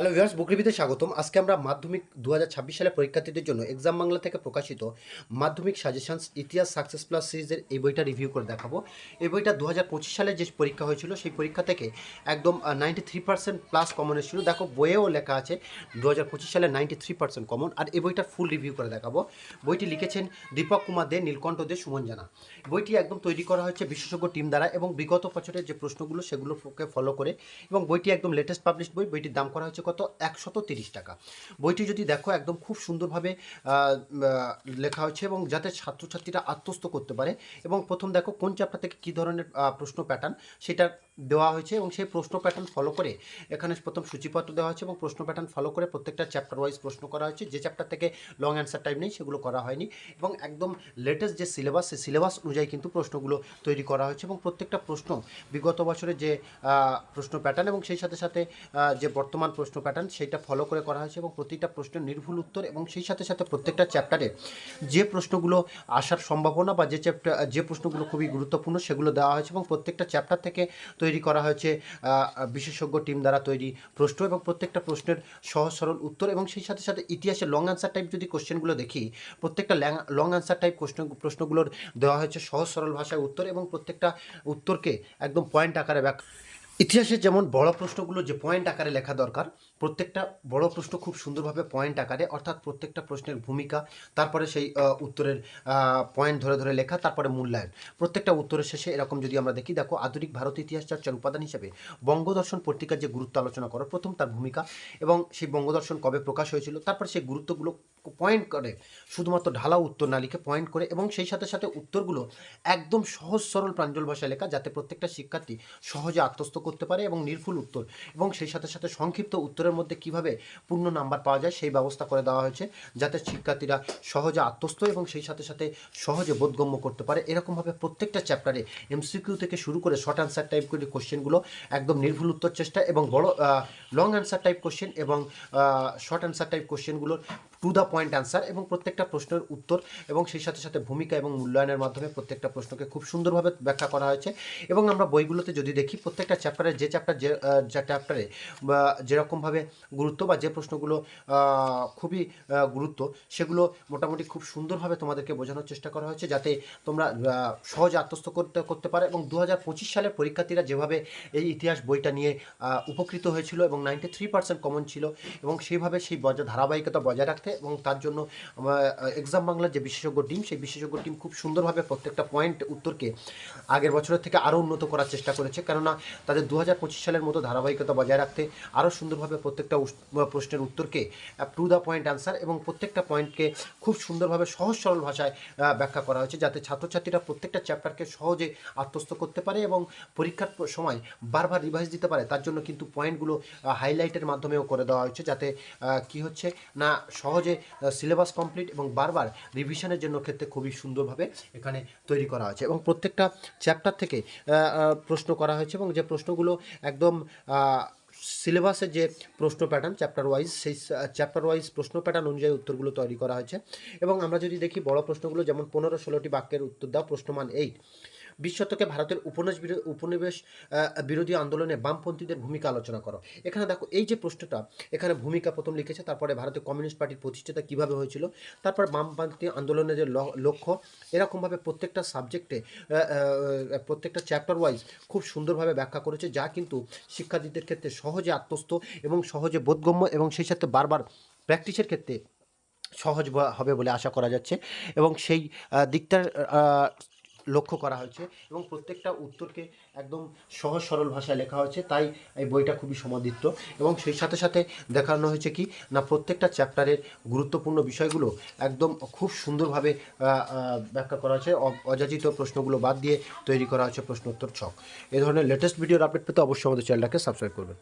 Hello viewers বুকরিবিতে স্বাগতম। আজকে আমরা মাধ্যমিক দু হাজার ছাব্বিশ সালে পরীক্ষার্থীদের জন্য এক্সাম বাংলা থেকে প্রকাশিত মাধ্যমিক সাজেশনস ইতিহাস সাকসেস প্লাস সিরিজের এই বইটা রিভিউ করে দেখাবো। এই বইটা দু সালে যে পরীক্ষা হয়েছিল, সেই পরীক্ষা থেকে একদম ninety three percent plus common এসেছিল। দেখো, বইয়েও লেখা আছে দু হাজার পঁচিশ সালে নাইনটি থ্রি পার্সেন্ট কমন আর এই বইটার ফুল রিভিউ করে দেখাবো। বইটি লিখেছেন দীপক কুমার দে, নীলকণ্ঠ দে, সুমন জানা। বইটি একদম তৈরি করা হয়েছে বিশেষজ্ঞ টিম দ্বারা এবং বিগত বছরের যে প্রশ্নগুলো, সেগুলোকে ফলো করে এবং বইটি একদম লেটেস্ট পাবলিশ বই। বইটির দাম করা হয়েছে কত? একশত তিরিশ টাকা। বইটি যদি দেখো, একদম খুব সুন্দরভাবে লেখা হয়েছে এবং যাতে ছাত্রছাত্রীরা আত্মস্থ করতে পারে। এবং প্রথম দেখো, কোন চ্যাপ্টার থেকে কী ধরনের প্রশ্ন প্যাটার্ন সেটা দেওয়া হয়েছে এবং সেই প্রশ্ন প্যাটার্ন ফলো করে এখানে প্রথম সূচিপত্র দেওয়া হয়েছে এবং প্রশ্ন প্যাটার্ন ফলো করে প্রত্যেকটা চ্যাপ্টার ওয়াইজ প্রশ্ন করা হয়েছে। যে চ্যাপ্টার থেকে লং অ্যান্সার টাইপ নেই, সেগুলো করা হয়নি। এবং একদম লেটেস্ট যে সিলেবাস সেই সিলেবাস অনুযায়ী কিন্তু প্রশ্নগুলো তৈরি করা হয়েছে এবং প্রত্যেকটা প্রশ্ন বিগত বছরের যে প্রশ্ন প্যাটার্ন এবং সেই সাথে সাথে যে বর্তমান প্রশ্ন প্যাটার্ন সেইটা ফলো করে করা হয়েছে এবং প্রতিটা প্রশ্নের নির্ভুল উত্তর এবং সেই সাথে সাথে প্রত্যেকটা চ্যাপ্টারে যে প্রশ্নগুলো আসার সম্ভাবনা বা যে চ্যাপ্টার যে প্রশ্নগুলো খুবই গুরুত্বপূর্ণ সেগুলো দেওয়া হয়েছে এবং প্রত্যেকটা চ্যাপ্টার থেকে তৈরি করা হয়েছে বিশেষজ্ঞ টিম দ্বারা তৈরি প্রশ্ন এবং প্রত্যেকটা প্রশ্নের সহজ সরল উত্তর এবং সেই সাথে সাথে ইতিহাসের লং আনসার টাইপ যদি কোশ্চেনগুলো দেখি, প্রত্যেকটা লং আনসার টাইপ প্রশ্ন, প্রশ্নগুলোর দেওয়া হয়েছে সহজ সরল ভাষায় উত্তর এবং প্রত্যেকটা উত্তরকে একদম পয়েন্ট আকারে ব্যাখ্যা ইতিহাসের যেমন বড় প্রশ্নগুলো যে পয়েন্ট আকারে লেখা দরকার প্রত্যেকটা বড় প্রশ্ন খুব সুন্দরভাবে পয়েন্ট আকারে, অর্থাৎ প্রত্যেকটা প্রশ্নের ভূমিকা, তারপরে সেই উত্তরের পয়েন্ট ধরে ধরে লেখা, তারপরে মূল্যায়ন। প্রত্যেকটা উত্তরের শেষে এরকম যদি আমরা দেখি, দেখো আধুনিক ভারত ইতিহাস চর্চার উপাদান হিসেবে বঙ্গদর্শন পত্রিকার যে গুরুত্ব আলোচনা করো, প্রথম তার ভূমিকা এবং সেই বঙ্গদর্শন কবে প্রকাশ হয়েছিল, তারপরে সেই গুরুত্বগুলো পয়েন্ট করে, শুধুমাত্র ঢালা উত্তর না লিখে পয়েন্ট করে এবং সেই সাথে সাথে উত্তরগুলো একদম সহজ সরল প্রাঞ্জল ভাষায় লেখা, যাতে প্রত্যেকটা শিক্ষার্থী সহজে আত্মস্থ করতে পারে এবং নির্ভুল উত্তর এবং সেই সাথে সাথে সংক্ষিপ্ত উত্তরের মধ্যে কীভাবে পূর্ণ নাম্বার পাওয়া যায় সেই ব্যবস্থা করে দেওয়া হয়েছে, যাতে শিক্ষার্থীরা সহজে আত্মস্থ এবং সেই সাথে সাথে সহজে বোধগম্য করতে পারে। এরকমভাবে প্রত্যেকটা চ্যাপ্টারে এমসিকিউ থেকে শুরু করে শর্ট অ্যান্সার টাইপ করে কোশ্চেনগুলো একদম নির্ভুল উত্তর চেষ্টা এবং বড় লং অ্যান্সার টাইপ কোশ্চেন এবং শর্ট অ্যান্সার টাইপ কোশ্চেনগুলোর টু দ্য পয়েন্ট অ্যান্সার এবং প্রত্যেকটা প্রশ্নের উত্তর এবং সেই সাথে সাথে ভূমিকা এবং মূল্যায়নের মাধ্যমে প্রত্যেকটা প্রশ্নকে খুব সুন্দরভাবে ব্যাখ্যা করা হয়েছে এবং আমরা বইগুলোতে যদি দেখি, প্রত্যেকটা চ্যাপ্টারে যে চ্যাপ্টার যে যে চ্যাপ্টারে বা যেরকমভাবে গুরুত্ব বা যে প্রশ্নগুলো খুবই গুরুত্ব, সেগুলো মোটামুটি খুব সুন্দরভাবে তোমাদেরকে বোঝানোর চেষ্টা করা হয়েছে যাতে তোমরা সহজে আত্মস্থ করতে করতে পারে এবং দু হাজার পঁচিশ সালের পরীক্ষার্থীরা যেভাবে এই ইতিহাস বইটা নিয়ে উপকৃত হয়েছিল এবং নাইনটি থ্রি পার্সেন্ট কমন ছিল এবং সেইভাবে সেই বজায় ধারাবাহিকতা বজায় রাখতে এবং তার জন্য এক্সাম বাংলার যে বিশেষজ্ঞ টিম সেই বিশেষজ্ঞ টিম খুব সুন্দরভাবে প্রত্যেকটা পয়েন্ট উত্তরকে আগের বছরের থেকে আরও উন্নত করার চেষ্টা করেছে। কেননা তাদের দু হাজার পঁচিশ সালের মতো ধারাবাহিকতা বজায় রাখতে আরও সুন্দরভাবে প্রত্যেকটা প্রশ্নের উত্তরকে টু দ্য পয়েন্ট অ্যান্সার এবং প্রত্যেকটা পয়েন্টকে খুব সুন্দরভাবে সহজ সরল ভাষায় ব্যাখ্যা করা হয়েছে যাতে ছাত্রছাত্রীরা প্রত্যেকটা চ্যাপ্টারকে সহজে আত্মস্থ করতে পারে এবং পরীক্ষার সময় বারবার রিভাইজ দিতে পারে। তার জন্য কিন্তু পয়েন্টগুলো হাইলাইটের মাধ্যমেও করে দেওয়া হয়েছে যাতে কি হচ্ছে না সহজে সিলেবাস কমপ্লিট এবং বারবার রিভিশনের জন্য ক্ষেত্রে খুবই সুন্দরভাবে এখানে তৈরি করা হয়েছে এবং প্রত্যেকটা চ্যাপ্টার থেকে প্রশ্ন করা হয়েছে এবং যে প্রশ্নগুলো একদম সিলেবাসের যে প্রশ্ন প্যাটার্ন চ্যাপ্টার ওয়াইজ সেই চ্যাপ্টার ওয়াইজ প্রশ্ন প্যাটার্ন অনুযায়ী উত্তরগুলো তৈরি করা হয়েছে এবং আমরা যদি দেখি বড় প্রশ্নগুলো, যেমন পনেরো ষোলোটি বাক্যের উত্তর দাও, প্রশ্নমান এইট বিশ শতকে ভারতের উপনিবেশ উপনিবেশ বিরোধী আন্দোলনে বামপন্থীদের ভূমিকা আলোচনা করো। এখানে দেখো, এই যে প্রশ্নটা, এখানে ভূমিকা প্রথম লিখেছে, তারপরে ভারতীয় কমিউনিস্ট পার্টির প্রতিষ্ঠাতা কীভাবে হয়েছিল, তারপর বামপন্থী আন্দোলনের যে লক্ষ্য, এরকমভাবে প্রত্যেকটা সাবজেক্টে প্রত্যেকটা চ্যাপ্টার ওয়াইজ খুব সুন্দরভাবে ব্যাখ্যা করেছে, যা কিন্তু শিক্ষার্থীদের ক্ষেত্রে সহজে আত্মস্থ এবং সহজে বোধগম্য এবং সেই সাথে বারবার প্র্যাকটিসের ক্ষেত্রে সহজ হবে বলে আশা করা যাচ্ছে এবং সেই দিকটার লক্ষ্য করা হয়েছে এবং প্রত্যেকটা উত্তরকে একদম সহজ সরল ভাষায় লেখা হয়েছে, তাই এই বইটা খুবই সমাদিত্য এবং সেই সাথে সাথে দেখানো হয়েছে কি, না, প্রত্যেকটা চ্যাপ্টারের গুরুত্বপূর্ণ বিষয়গুলো একদম খুব সুন্দরভাবে ব্যাখ্যা করা হয়েছে। অযাচিত প্রশ্নগুলো বাদ দিয়ে তৈরি করা হয়েছে প্রশ্নোত্তর ছক। এ ধরনের লেটেস্ট ভিডিওর আপডেট পেতে অবশ্যই আমাদের চ্যানেলটাকে সাবস্ক্রাইব করবেন।